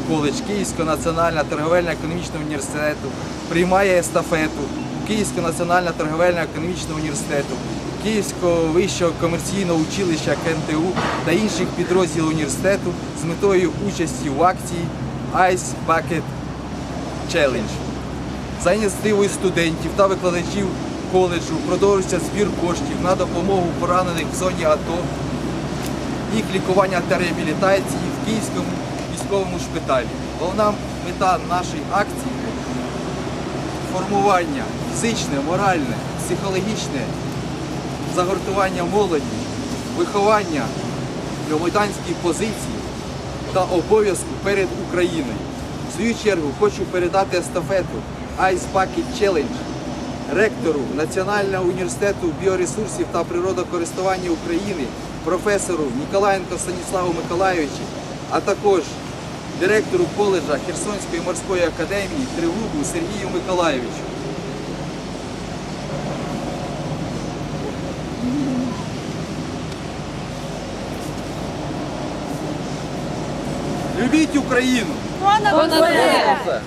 коледж Київського національного торговельно-економічного університету приймає естафету Київського національного торговельно-економічного університету, Київського вищого комерційного училища КНТУ та інших підрозділів університету з метою участі в акції Ice Bucket Challenge. За ініціативою студентів та викладачів коледжу продовжується збір коштів на допомогу поранених в зоні АТО, їх лікування та реабілітації в Київському військовому шпиталі. Головна мета нашої акції формування фізичне, моральне, психологічне загортування молоді, виховання громадянської позиції та обов'язку перед Україною. В свою чергу хочу передати естафету Ice Bucket Challenge ректору Національного університету біоресурсів та природокористування України, професору Ніколаєнко Станіславу Миколайовичу, а також директору коледжа Херсонської морської академії Тригубу Сергію Миколаєвичу. Любіть Україну! Вона. Все.